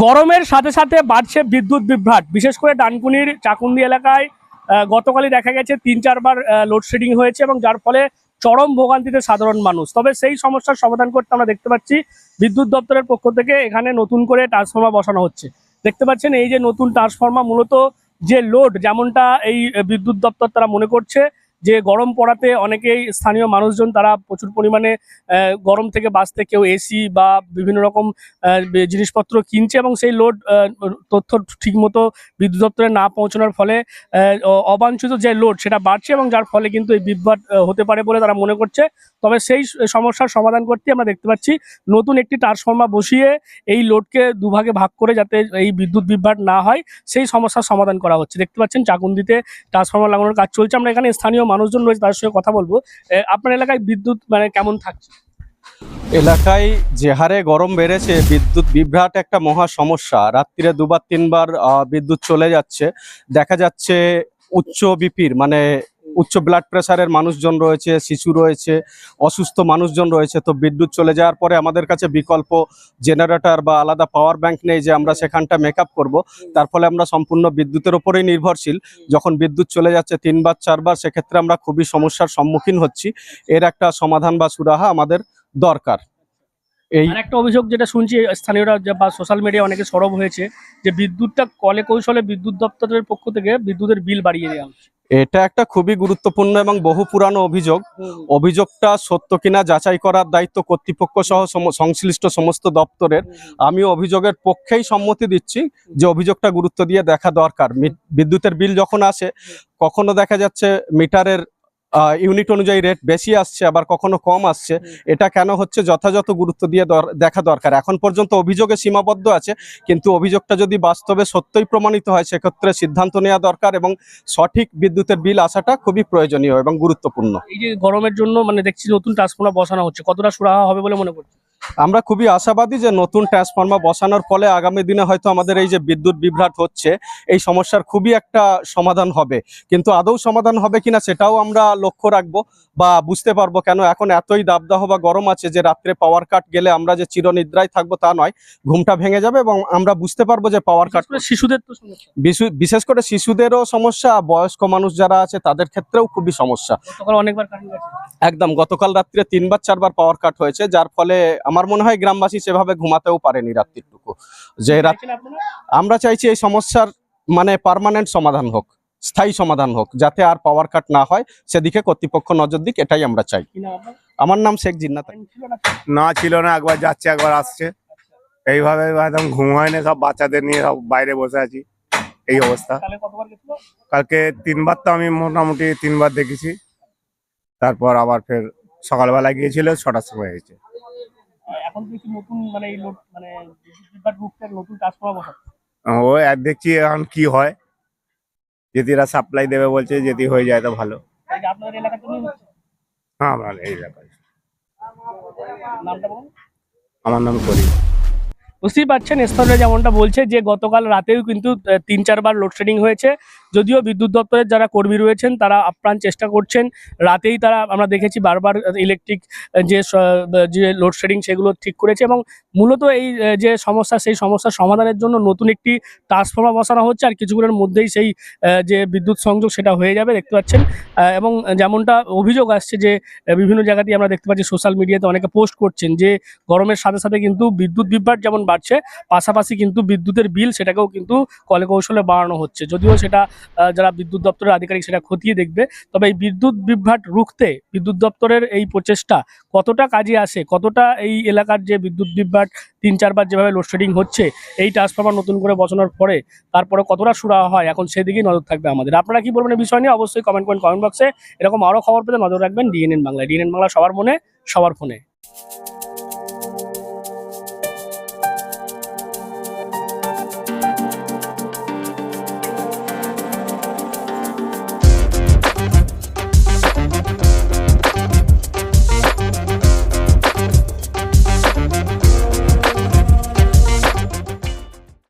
গরমের সাথে সাথে বাড়ছে বিদ্যুৎ বিভ্রাট। বিশেষ করে ডানকুনির চাকুন্দি এলাকায় গতকালই দেখা গেছে তিন চারবার লোডশেডিং হয়েছে এবং যার ফলে চরম ভোগান্তিতে সাধারণ মানুষ। তবে সেই সমস্যার সমাধান করতে আমরা দেখতে পাচ্ছি, বিদ্যুৎ দপ্তরের পক্ষ থেকে এখানে নতুন করে ট্রান্সফর্মার বসানো হচ্ছে। দেখতে পাচ্ছেন এই যে নতুন ট্রান্সফর্মার মূলত যে লোড যেমনটা এই বিদ্যুৎ দপ্তর তারা মনে করছে যে গরম পড়াতে অনেকেই স্থানীয় মানুষজন তারা প্রচুর পরিমাণে গরম থেকে বাঁচতে কেউ এসি বা বিভিন্ন রকম জিনিসপত্র কিনছে এবং সেই লোড তথ্য ঠিকমতো বিদ্যুৎ দপ্তরে না পৌঁছানোর ফলে অবাঞ্ছিত যে লোড সেটা বাড়ছে এবং যার ফলে কিন্তু এই বিভ্রাট হতে পারে বলে তারা মনে করছে। তবে সেই সমস্যার সমাধান করতে আমরা দেখতে পাচ্ছি, নতুন একটি ট্রান্সফর্মার বসিয়ে এই লোডকে দুভাগে ভাগ করে যাতে এই বিদ্যুৎ বিভ্রাট না হয়, সেই সমস্যার সমাধান করা হচ্ছে। দেখতে পাচ্ছেন চাকুন্দিতে ট্রান্সফর্মার লাগানোর কাজ চলছে। আমরা এখানে স্থানীয় মানুষজন রয়েছে তাদের সঙ্গে কথা বলব। আপনার এলাকায় বিদ্যুৎ মানে কেমন থাকছে? এলাকায় যে হারে গরম বেড়েছে, বিদ্যুৎ বিভ্রাট একটা মহা সমস্যা। রাত্রিরে দুবার তিনবার বিদ্যুৎ চলে যাচ্ছে। দেখা যাচ্ছে উচ্চ বিপির মানে উচ্চ ব্লাড প্রেশারের মানুষজন রয়েছে, শিশু রয়েছে, অসুস্থ মানুষজন রয়েছে, তো বিদ্যুৎ চলে যাওয়ার পরে আমাদের কাছে বিকল্প জেনারেটর বা আলাদা পাওয়ার ব্যাংক নেই যে আমরা সেখানটা মেকআপ করব। তার ফলে আমরা সম্পূর্ণ বিদ্যুতের উপরেই নির্ভরশীল। যখন বিদ্যুৎ চলে যাচ্ছে তিনবার, চারবার, সেক্ষেত্রে আমরা খুবই সমস্যার সম্মুখীন হচ্ছি। এর একটা সমাধান বা সুরাহা আমাদের দরকার। এই একটা অভিযোগ যেটা শুনছি, স্থানীয়রা বা সোশ্যাল মিডিয়া অনেকে সরব হয়েছে যে বিদ্যুৎটা কলে কৌশলে বিদ্যুৎ দপ্তরের পক্ষ থেকে বিদ্যুতের বিল বাড়িয়ে দেওয়া হচ্ছে। এটা একটা খুবই গুরুত্বপূর্ণ এবং বহু পুরানো অভিযোগ। অভিযোগটা সত্য কিনা যাচাই করার দায়িত্ব কর্তৃপক্ষ সহ সংশ্লিষ্ট সমস্ত দপ্তরের। আমি অভিযোগের পক্ষেই সম্মতি দিচ্ছি যে অভিযোগটা গুরুত্ব দিয়ে দেখা দরকার। বিদ্যুতের বিল যখন আসে কখনো দেখা যাচ্ছে মিটারের ইউনিট অনুযায়ী রেট বেশি আসছে আবার কখনো কম আসছে। এটা কেন হচ্ছে? যথাযথ গুরুত্ব দিয়ে দর- দেখা দরকার। এখন পর্যন্ত অভিযোগে সীমাবদ্ধ আছে কিন্তু অভিযোগটা যদি বাস্তবে সত্যই প্রমাণিত হয় সেক্ষেত্রে সিদ্ধান্ত নেওয়া দরকার এবং সঠিক বিদ্যুতের বিল আসাটা খুবই প্রয়োজনীয় এবং গুরুত্বপূর্ণ। এই যে গরমের জন্য মানে দেখছি নতুন ট্রান্সফর্মার বসানো হচ্ছে। কতটা সুরাহা হবে বলে মনে করছে আমরা খুবই আশাবাদী যে নতুন ট্রান্সফর্মার বসানোর ফলে আগামী দিনে হয়তো আমাদের এই যে বিদ্যুৎ বিভ্রাট হচ্ছে এই সমস্যার খুবই একটা সমাধান হবে। কিন্তু আদৌ সমাধান হবে কিনা সেটাও আমরা লক্ষ্য রাখব বা বুঝতে পারব কেন এখন এতই দাবদাহ বা গরম আছে যে রাত্রে পাওয়ার কাট গেলে আমরা যে চিরনিদ্রায় থাকব তা নয় ঘুমটা ভেঙে যাবে এবং আমরা বুঝতে পারব যে পাওয়ার কাট শিশুদের তো সমস্যা। বিশেষ করে শিশুদেরও সমস্যা বয়স্ক মানুষ যারা আছে তাদের ক্ষেত্রেও খুবই সমস্যা। অনেকবার একদম গতকাল রাত্রে তিনবার চারবার পাওয়ার কাট হয়েছে যার ফলে আমার মনে হয় গ্রামবাসী সেভাবে ঘুমাতেও পারেনি রাত্রিটুকু। যে? আমরা চাইছি এই সমস্যার মানে পার্মানেন্ট সমাধান হোক স্থায়ী সমাধান হোক যাতে আর পাওয়ার কাট না হয় সেদিকে কর্তৃপক্ষ নজর দিক এটাই আমরা চাই? আমার নাম শেখ জিন্নাত। না? ছিল না একবার যাচ্ছে একবার আসছে। এইভাবে একদম ঘুম হয় না সব বাচ্চাদের নিয়ে সব বাইরে বসে আছি এই অবস্থা। কালকে তিনবার তো আমি মোটামুটি তিনবার দেখেছি। তারপর আবার ফের সকালবেলা গিয়েছিল ছটার সময় হয়েছে। এখন দেখছি নতুন মানে এই মানে নতুন ট্রান্সফর্মার বসাচ্ছে। ও আর দেখছি এখন কি হয়। যদি এরা সাপ্লাই দেবে বলছে যদি হয়ে যায় তো ভালো। আপনাদের এলাকাতে হ্যাঁ আমার এই এলাকায় নামটা বলুন। আমার নাম করি বুঝতেই পারছেন স্থলে যেমনটা বলছে যে গতকাল রাতেও কিন্তু তিন চারবার লোডশেডিং হয়েছে। যদিও বিদ্যুৎ দপ্তরের যারা কর্মী রয়েছেন, তারা আপ্রাণ চেষ্টা করছেন। রাতেই তারা, আমরা দেখেছি বারবার ইলেকট্রিক যে যে লোডশেডিং সেগুলো ঠিক করেছে এবং মূলত এই যে সমস্যা, সেই সমস্যার সমাধানের জন্য নতুন একটি ট্রান্সফর্মার বসানো হচ্ছে আর কিছুক্ষণের মধ্যেই সেই যে বিদ্যুৎ সংযোগ সেটা হয়ে যাবে, দেখতে পাচ্ছেন। এবং যেমনটা অভিযোগ আসছে যে বিভিন্ন জায়গাতেই আমরা দেখতে পাচ্ছি সোশ্যাল মিডিয়াতে অনেকে পোস্ট করছেন যে, গরমের সাথে সাথে কিন্তু বিদ্যুৎ বিভ্রাট যেমন বাড়ছে, পাশাপাশি কিন্তু বিদ্যুতের বিল সেটাকেও কিন্তু কলে কৌশলে বাড়ানো হচ্ছে। যদিও সেটা যারা বিদ্যুৎ দপ্তরের আধিকারিক সেটা খতিয়ে দেখবে। তবে এই বিদ্যুৎ বিভ্রাট রুখতে বিদ্যুৎ দপ্তরের এই প্রচেষ্টা কতটা কাজে আসে, কতটা এই এলাকার যে বিদ্যুৎ বিভ্রাট তিন চারবার যেভাবে লোডশেডিং হচ্ছে, এই ট্রান্সফরমার নতুন করে বসানোর পরে তারপরে কতটা সুরাহা হয়, এখন সেদিকেই নজর থাকবে আমাদের। আপনারা কি বলবেন এই বিষয় নিয়ে? অবশ্যই কমেন্ট করেন কমেন্ট বক্সে এরকম আরও খবর পেতে নজর রাখবেন ডিএনএন বাংলা ডিএনএন বাংলা সবার মনে, সবার ফোনে।